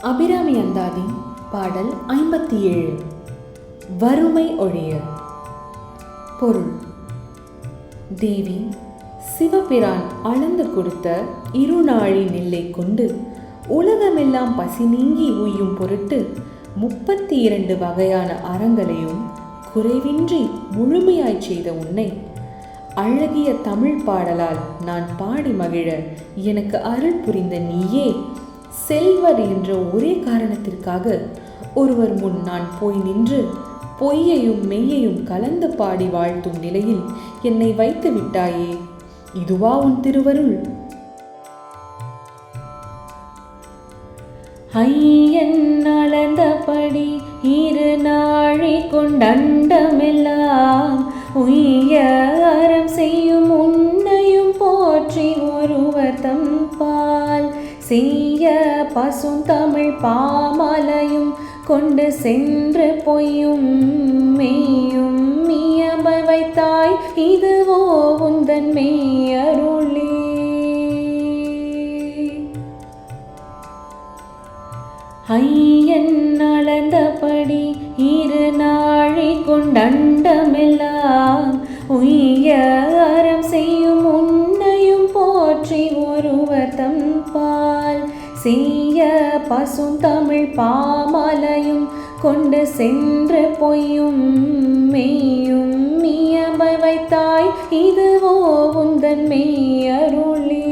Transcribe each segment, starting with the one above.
அபிராமி அந்தாதி பாடல் ஐம்பத்தி ஏழு வறுமை ஒழிய. பொருள். தேவி சிவபிரான் அளந்து கொடுத்த இருநாழி நெல்லை கொண்டு உலகமெல்லாம் பசி நீங்கி உய்யும் பொருட்டு முப்பத்தி இரண்டு வகையான அறங்களையும் குறைவின்றி முழுமையாய் செய்த உன்னை அழகிய தமிழ் பாடலால் நான் பாடி மகிழ எனக்கு அருள் புரிந்த நீயே. செல்வர் என்ற ஒரே காரணத்திற்காக ஒருவர் முன் நான் போய் நின்று பொய்யையும் மெய்யையும் கலந்து பாடி வாழ்த்தும் நிலையில் என்னை வைத்து விட்டாயே. இதுவா உன் திருவருள்? ஐயன் அளந்தபடி இரு நாழி கொண்டண்டமெல்லாம் உய்ய அறம் செய்யும் உன்னையும் போற்றி ஒருவர் தம்பால் செய் செய்ய பசும் தமிழ் பாமலையும் கொண்டு சென்று பொய்யும் மெய்யும் மியம வைத்தாய். இதுவோ உந்தன் மெய்யருளே. ஐயன் அளந்தபடி இரு நாழி கொண்டண்டமெல்லாம் உய்ய அறம் செய்யும் பசும் தமிழ் பாமலையும் கொண்டு சென்று பொய்யும் மெய்யும் மியம வைத்தாய். இதுவோ உந்தன் மெய்யருளே.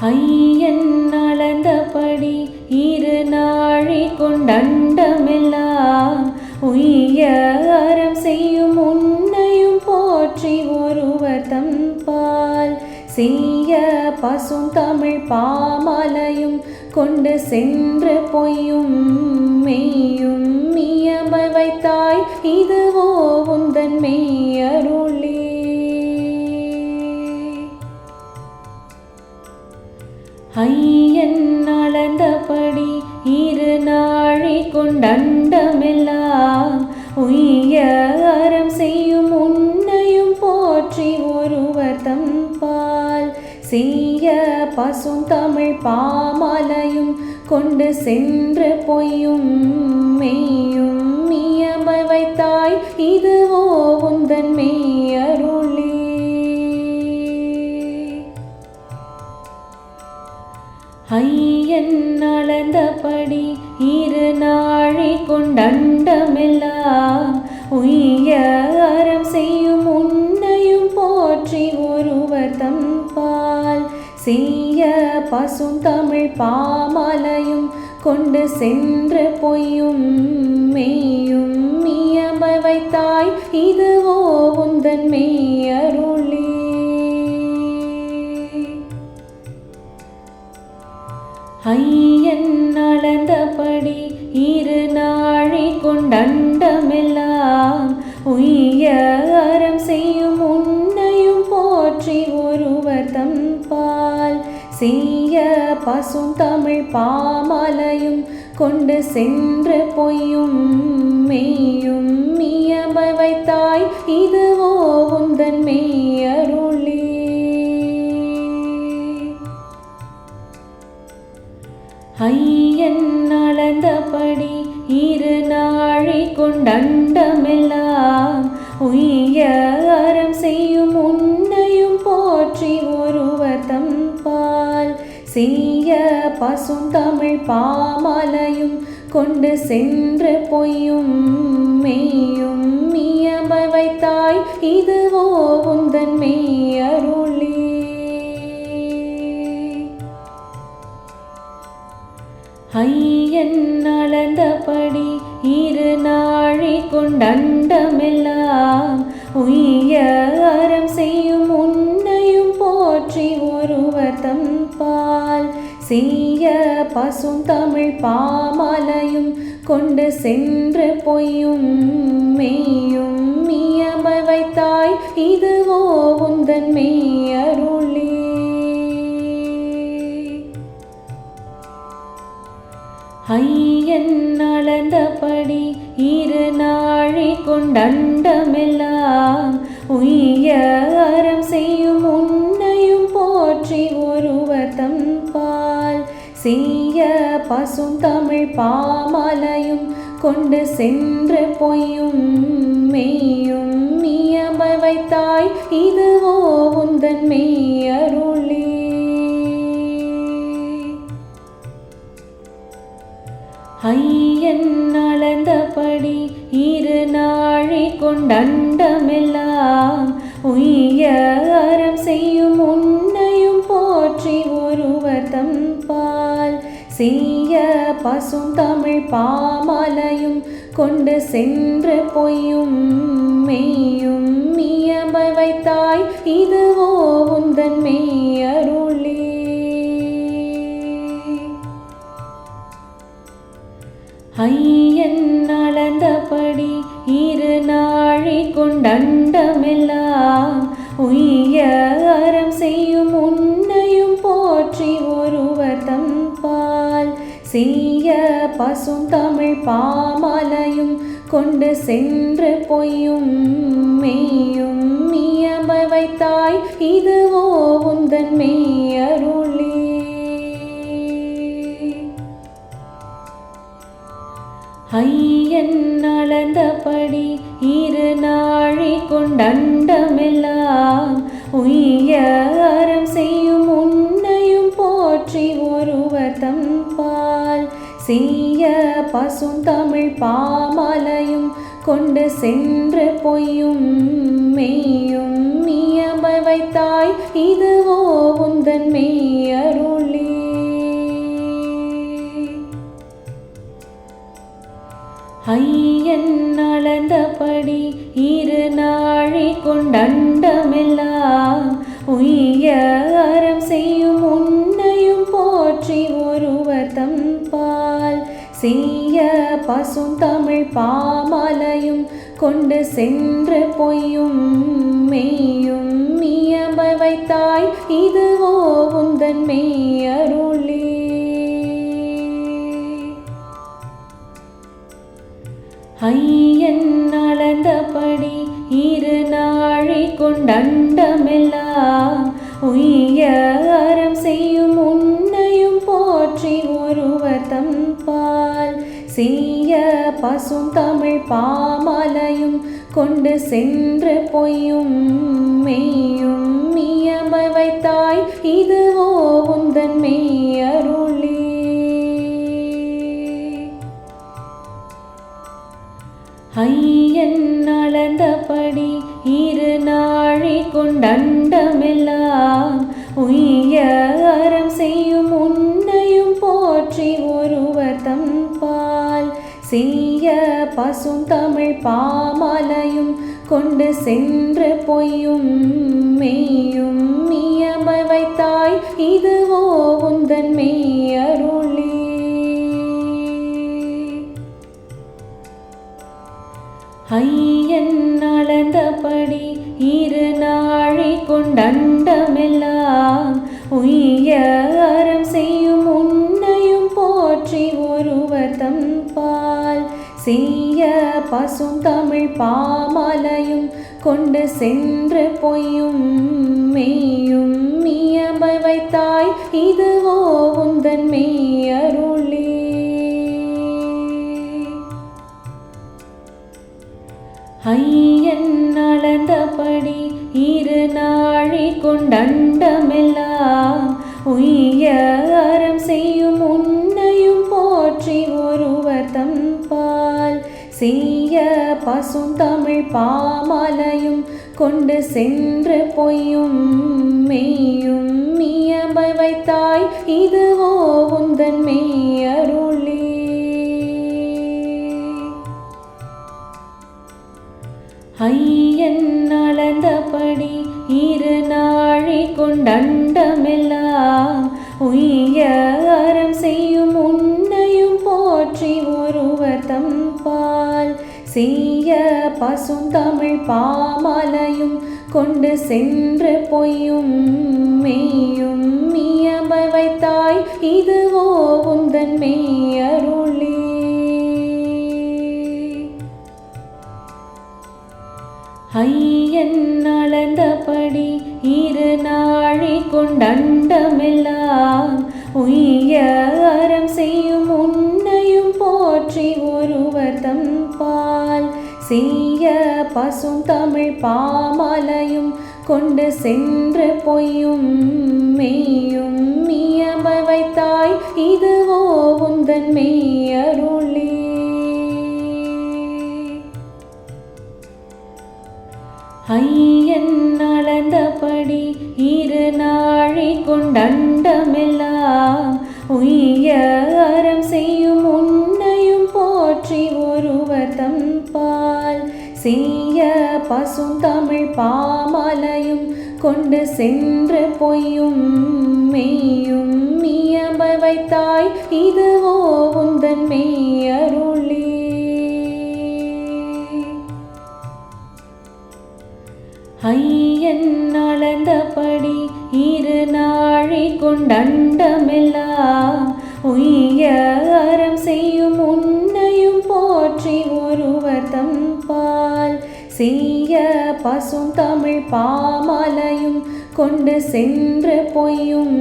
ஐயன் அளந்தபடி இரு நாழி கொண்டண்டமெல்லாம் உய்ய அறம் செய்யும் உன் பசும் தமிழ் பாமலையும் கொண்டு சென்று பொய்யும் மெய்யும் மியம வைத்தாய். இதுவோ உந்தன் மெய்யருளே. ஐயன் அளந்தபடி இரு நாழி கொண்டண்டமெல்லாம் உய்ய அறம் செய்யும் உன்னையும் போற்றி செய்ய பசும் தமிழ் பாமலையும் கொண்டு சென்று பொய்யும் மெய்யும் மியம வைத்தாய். இதுவோ உந்தன் மெய்யருளே. ஐயன் அளந்தபடி இரு நாழி கொண்டண்டமெல்லாம் உய்ய அறம் செய்யும் உன்னையும் போற்றி செய்ய பசும் தமிழ் பாமலையும் கொண்டு சென்று பொய்யும் மெய்யும் மியம வைத்தாய் இதுவோ உந்தன் மெய்யருளே. ஐயன் நடந்தபடி இரு நாழி கொண்டண்டமெல்லாம் உய்ய செய்ய பசும் தமிழ் பாமலையும் கொண்டு சென்று பொய்யும் மெய்யும் மியம இதுவோ உந்தன் பசுந்தமிழ் பாமலையும் கொண்டு சென்று பொய்யும் மெய்யும் மியம வைத்தாய். இதுவோ உந்தன் மெய்யருளே. ஐயன் அளந்தபடி இரு நாழி கொண்டண்டமெல்லாம் உய்ய அறம் செய்யும் உன்னையும் போற்றி ஒருவர் தம் செய்ய பசும் தமிழ் பாமலையும் கொண்டு சென்று பொய்யும் மெய்யும் மியம வைத்தாய். இதுவோ உந்தன் மெய்யருளே. ஐயன் அளந்தபடி இரு நாழி கொண்டண்டமெல்லாம் உய்ய அறம் செய்யும் உன்னையும் போற்றி ஒருவர் தம் செய்ய பசும் தமிழ் பாமலையும் கொண்டு சென்று பொய்யும் மெய்யும் இயம்ப வைத்தாய். இதுவோ உந்தன் மெய்யருளே. ஐயன் அளந்தபடி இரு நாழி கொண்டண்டமெல்லாம் உய்ய அறம் செய்யும் உன்னையும் போற்றி ஒருவர் தம் செய்ய பசும் தமிழ் பாமலையும் கொண்டு சென்று பொய்யும் மெய்யும் இயம்ப வைத்தாய் இதுவோ உந்தன் மெய்யருளே. ஐயன் அளந்தபடி இரு நாழி கொண்டண்டமெல்லாம் உய்ய அறம் செய்யும் உன் செய்ய பசுந்தமிழ் பாமலையும் கொண்டு சென்று பொய்யும் மெய்யும் இயம்ப வைத்தாய் இதுவோ உந்தன் மெய்யருளே. ஐயன் அளந்தபடி இரு நாழி கொண்டண்டமெல்லாம் உய்ய அறம் செய்யும் தம்பால் செய்ய பசும் தமிழ் பாமலையும் கொண்டு சென்று பொய்யும் மெய்யும் இயம்ப வைத்தாய். இதுவோ உந்தன் மெய்யருளே. ஐயன் அளந்தபடி இரு நாழி கொண்டண்டமெல்லாம் உய்ய அறம் செய்யும் உன் போற்றி ஒருவர் தம்பால் செய்ய பசும் தமிழ் பாமலையும் கொண்டு சென்று பொய்யும் மெய்யும் இயம்ப வைத்தாய் இதுவோ உந்தன் மெய்யருளே. ஐயன் அளந்தபடி இரு நாழி கொண்டண்டமெல்லாம் உய்ய அறம் செய்யும் உன் தம்பால் பசும் தமிழ் பாமலையும் கொண்டு சென்று பொய்யும் மெய்யும் இயம்ப வைத்தாய். இதுவோ உந்தன் மெய்யருளே. ஐயன் அளந்தபடி இரு நாழி கொண்டண்டமெல்லாம் உய்ய அறம் செய்யும் உன்னையும் போற்றி ஒருவர் தம்பா செய்ய பசும் தமிழ் பாமலையும் கொண்டு சென்று பொய்யும் மெய்யும் இயம்ப வைத்தாய் இதுவோ உந்தன் மெய்யருளே. ஐயன் அளந்தபடி இரு நாழி கொண்டண்டமெல்லாம் உய்ய அறம் செய்யும் செய்ய பசும் தமிழ் பாமலையும் கொண்டு சென்று பொய்யும் மெய்யும் இயம்ப வைத்தாய். இதுவோ உந்தன் மெய்யருளே. ஐயன் அளந்தபடி இரு நாழி கொண்டண்டமெல்லாம் உயிர் பசும் தமிழ் பாமலையும் கொண்டு சென்று பொய்யும் மெய்யும் இயம்ப வைத்தாய் இதுவோ உந்தன் மெய். பசும் தமிழ் பாமலையும் கொண்டு சென்று பொய்யும் பசும் தமிழ் பாமலையும் கொண்டு சென்று பொய்யும் மெய்யும் இயம்ப வைத்தாய். இதுவோ உந்தன் மெய்யருளே. ஐயன் அளந்தபடி இரு நாழி கொண்டண்டமெல்லாம் உய்ய அறம் செய்யும் உன் செய்ய பசும் தமிழ் பாமலையும் கொண்டு சென்று பொய்யும் மெய்யும் இயம்ப வைத்தாய். இதுவோ உந்தன் மெய்யருளே. ஐயன் அளந்தபடி இரு நாழி கொண்டண்டமெல்லாம் உய்ய அறம் செய்யும் செய்ய பசும் தமிழ் பாமலையும் கொண்டு சென்று பொய்யும்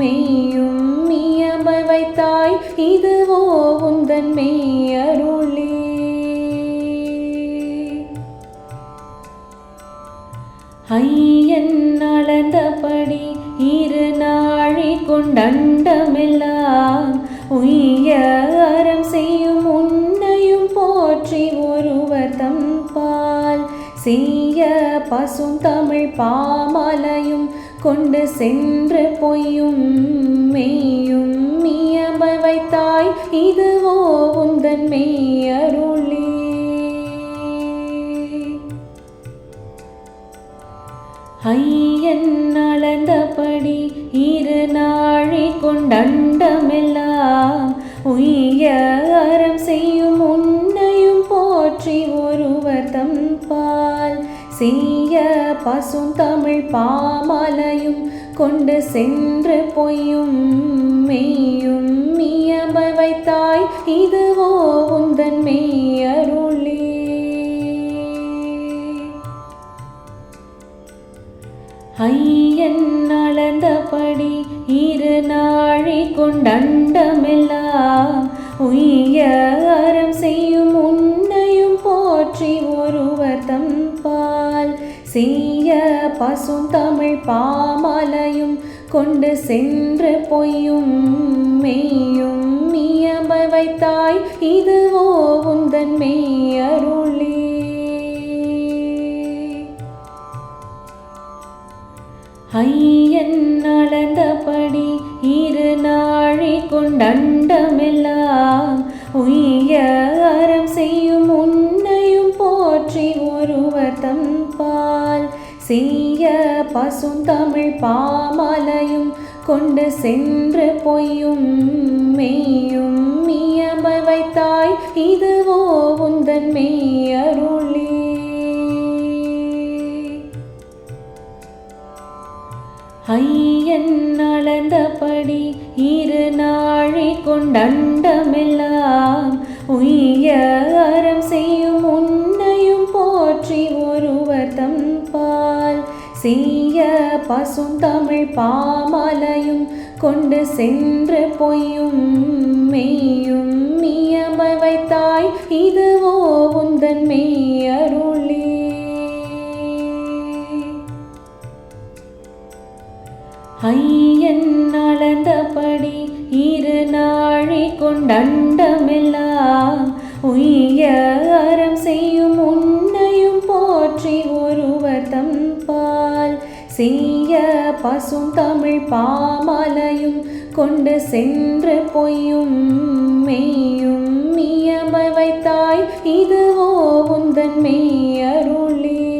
மெய்யும் இயம்ப வைத்தாய். இதுவோ உந்தன் மெய்யருளே. ஐயன் அளந்தபடி இரு நாழி கொண்டண்டமெல்லாம் உய்ய பசும் தமிழ் பாமலையும் கொண்டு சென்று பொய்யும் மெய்யும் இயம்ப வைத்தாய். இதுவோ உந்தன் மெய்யருளே. ஐயன் அளந்தபடி இரு நாழி கொண்டண்டமெல்லாம் உய்ய அறம் செய்யும் உன்னையும் போற்றி ஒருவர் தம் பால். செய்ய பசும் தமிழ் பாமலையும் கொண்டு சென்று பொய்யும் மெய்யும் இயம்ப வைத்தாய். இதுவோ உந்தன் மெய்யருளே. ஐயன் அளந்தபடி இரு நாழி கொண்டண்டமெல்லாம் உய்ய அறம் செய்யும் உன்னையும் போற்றி ஒருவர் தம்பால் பால். செய்ய பசும் தமிழ் பாமலையும் கொண்டு சென்று பொய்யும் மெய்யும் இயம்ப வைத்தாய். இதுவோ உந்தன் மெய்யருளே. ஐயன் அளந்தபடி இரு நாழி கொண்டண்டமெல்லாம் உயிர் பசும் தமிழ் பாமலையும் கொண்டு சென்று பொய்யும் மெய்யும் இயம்ப வைத்தாய். இதுவோ உந்தன் மெய்யருளே. ஐயன் அளந்தபடி இரு நாழி கொண்டண்டமெல்லாம் உய்ய அறம் செய்யும் உன்னையும் போற்றி ஒருவர் தம்பா செய்ய பசுந்தமிழ் பாமலையும் கொண்டு சென்று பொய்யும் மெய்யும் இயம்ப வைத்தாய் இதுவோ உந்தன் மெய்யருளே. ஐயன் அளந்தபடி இரு நாழி கொண்டன் பசும் தமிழ் பாமலையும் கொண்டு சென்று பொய்யும் மெய்யும் இயம்ப வைத்தாய். இதுவோ உந்தன் மெய்யருளே.